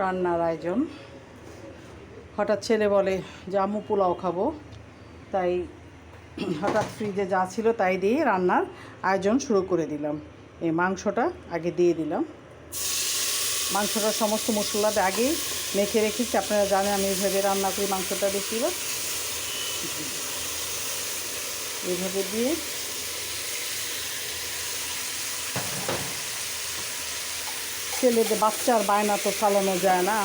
রান্নার আয়োজন। হঠাৎ ছেলে বলে, যে আম্মু পোলাও খাব। তাই হঠাৎ ফ্রিজে যা ছিল তাই দিয়ে রান্নার আয়োজন শুরু করে দিলাম। এই মাংসটা আগে দিয়ে দিলাম। মাংসটা সমস্ত মশলা আগেই মেখে রেখেছি। আপনারা জানেন আমি এইভাবে রান্না করি মাংসটা বেশিরভাগ। এইভাবে দিয়ে ছেলেদের বাচ্চার বায়না তো চালানো যায় না।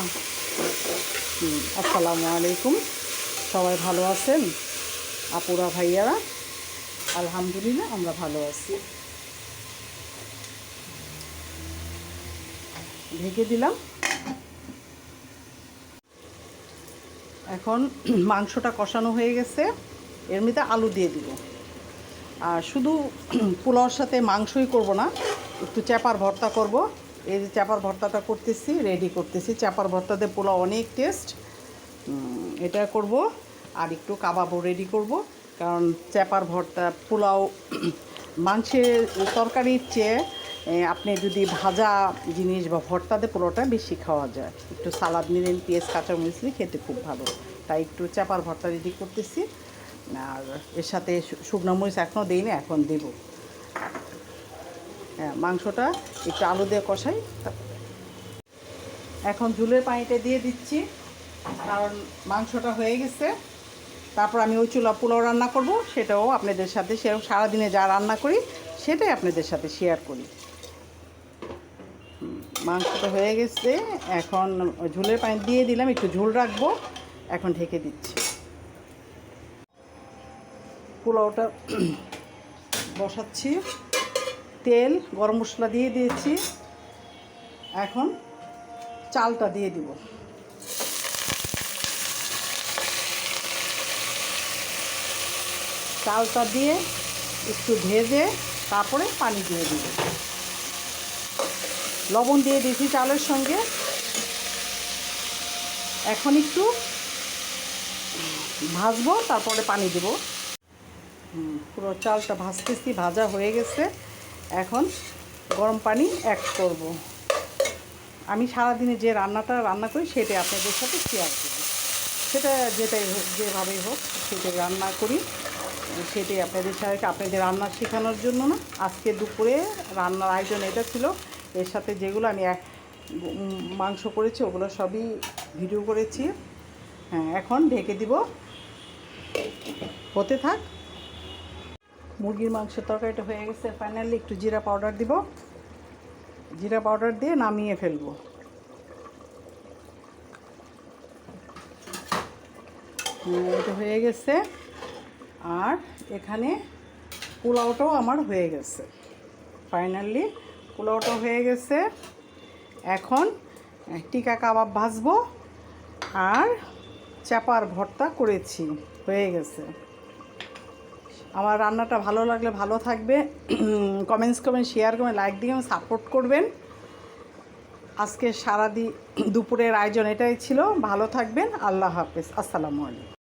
আসসালামু আলাইকুম। সবাই ভালো আছেন? আপুরা, ভাইয়ারা? আলহামদুলিল্লাহ, আমরা ভালো আছি। ঢেকে দিলাম। এখন মাংসটা কষানো হয়ে গেছে। এর মধ্যে আলু দিয়ে দিব। আর শুধু পোলাওর সাথে মাংসই করব না, একটু চাপার ভর্তা করব। এই যে চাপার ভর্তাটা করতেছি রেডি করতেছি। চাপার ভর্তাতে পোলাও অনেক টেস্ট এটা করব আর একটু কাবাবও রেডি করব। কারণ চাপার ভর্তা, পোলাও, মাংসের তরকারির চেয়ে আপনি যদি ভাজা জিনিস বা ভর্তাতে পোলাওটা বেশি খাওয়া যায়। একটু সালাদ নিলেন, পেঁয়াজ, কাঁচামরিচ দিয়ে খেতে খুব ভালো। তাই একটু চাপার ভর্তা রেডি করতেছি। আর এর সাথে শুকনো মরিচ এখনও দিইনি, এখন দেব। হ্যাঁ মাংসটা একটু আলু দিয়ে কষাই। এখন ঝুলের পানিটা দিয়ে দিচ্ছি, কারণ মাংসটা হয়ে গেছে। তারপর আমি ওই চুলা পোলাও রান্না করব, সেটাও আপনাদের সাথে সেরকম সারাদিনে যা রান্না করি, সেটাই আপনাদের সাথে শেয়ার করি। মাংসটা হয়ে গেছে। এখন ঝুলের পানি দিয়ে দিলাম, একটু ঝোল রাখব। এখন ঢেকে দিচ্ছি। পোলাওটা বসাচ্ছি। তেল, গরম মশলা দিয়ে দিয়েছি। এখন চালটা দিয়ে দিব। চালটা দিয়ে একটু ভেজে তারপরে পানি দিয়ে দিব। লবণ দিয়ে দিয়েছি চালের সঙ্গে। এখন একটু ভাজবো, তারপরে পানি দেব। পুরো চালটা ভাজতেছি, ভাজা হয়ে গেছে। এখন গরম পানি অ্যাড করব। আমি সারাদিনে যে রান্নাটা রান্না করি সেটাই আপনাদের সাথে শেয়ার করি সেটা যেটাই হোক, যেভাবেই হোক, সেটাই রান্না করি। সেটাই আপনাদের সাথে, আপনাদের রান্না শেখানোর জন্য না, আজকে দুপুরে রান্নার আয়োজন এটা ছিল। এর সাথে যেগুলো আমি মাংস করেছি, ওগুলো সবই ভিডিও করেছি। হ্যাঁ এখন ঢেকে দিব। হতে থাক। মুরগির মাংসের তরকারিটা হয়ে গেছে। ফাইনালি একটু জিরা পাউডার দিব। জিরা পাউডার দিয়ে নামিয়ে ফেলব। এটা হয়ে গেছে। আর এখানে পোলাওটাও আমার হয়ে গেছে। ফাইনালি পোলাওটাও হয়ে গেছে। এখন টিকা কাবাব ভাজবো। আর চাপার ভর্তা করেছি। হয়ে গেছে। আমার রান্নাটা ভালো লাগলে ভালো থাকবে। কমেন্টস করবেন শেয়ার করবেন লাইক দিয়ে সাপোর্ট করবেন। আজকে সারাদি দুপুরের আয়োজন এটাই ছিল। ভালো থাকবেন। আল্লাহ হাফেজ। আসসালামু আলাইকুম।